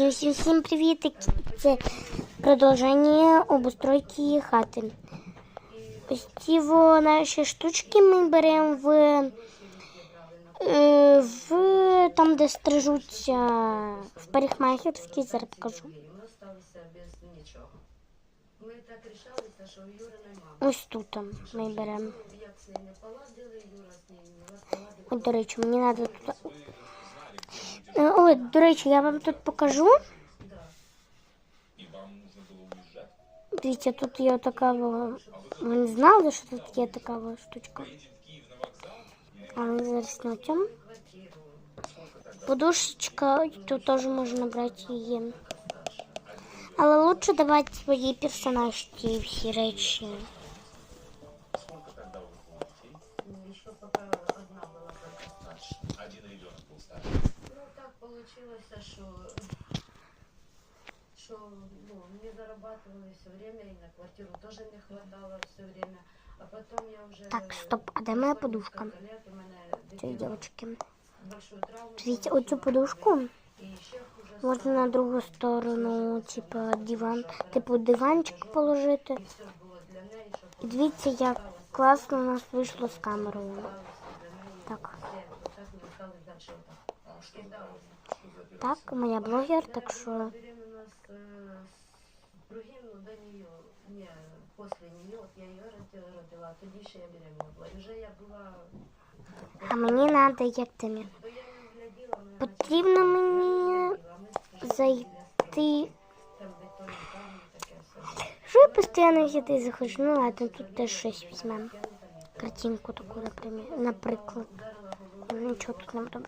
Всім всім всім привіт! Це продовження обустройки хати. Ось ці наші штучки ми беремо в, е, в там, де стрижуться в парикмахерській, зараз покажу. Ось тут ми беремо. Ой, до речі, мені треба тут. Е, Ой, до речі, я вам тут покажу. Дивіться, тут є така. во- Ви не знали, що тут є така во штучка. А ми зараз ночем. Подушечка, тут теж можна брати її. Але лучше давати свої персонажки всі речі. Так вийшло, що, що ну, не зарабатывали все время, и на квартиру тоже не хватало все время. А потом я уже... Так, стоп, а де моя подушка? несколько лет у мене Цієї дитина дівчинки. большую травму Дивіться, оцю подушку можна на другу сторону, типу диван, типу диванчик положити. І дивіться, як класно у нас вийшло з камерою. Так, так, моя блогер, так що с, э, с другим, ну, до нее, не, после нее, вот я ее родила, родила, тоді ще я беременна була. І вже я була, а мені треба як я не Потрібно мені зайти. Що я постійно сюди захочу? Ну ладно, тут теж щось візьмемо. Картинку таку, наприклад. наприклад. Ну, Нічого тут не буду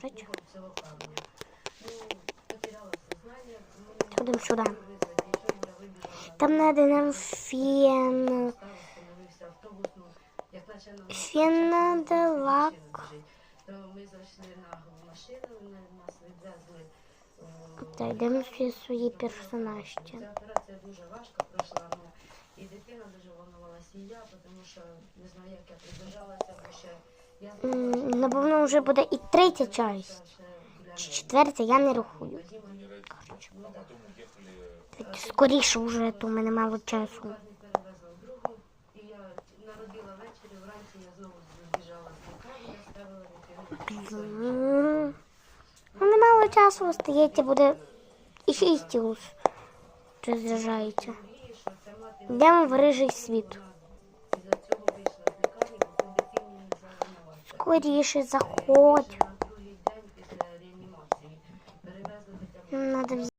Ходимо сюди. Там треба нам фен. Фен надо, лак. То ми зайшли на машину, вони нас відвезли. е, Та йдемо свої персонажки. Ну, і дитина дуже волновалася, і я, тому що не знаю, як я прибіжалася, бо ще я Напевно, вже буде і третя часть. Чи четвертя, я не рахую. тоді ну, так, Так, Скоріше вже, то в мене мало часу. другу, і я народила ввечері, вранці я знову збіжала з лікарні, я ставила дитину. М, Ну, не мало часу остається, буде і шість ус. Розряджається. Йдемо в рижий світ. Скоріше заходь. Надо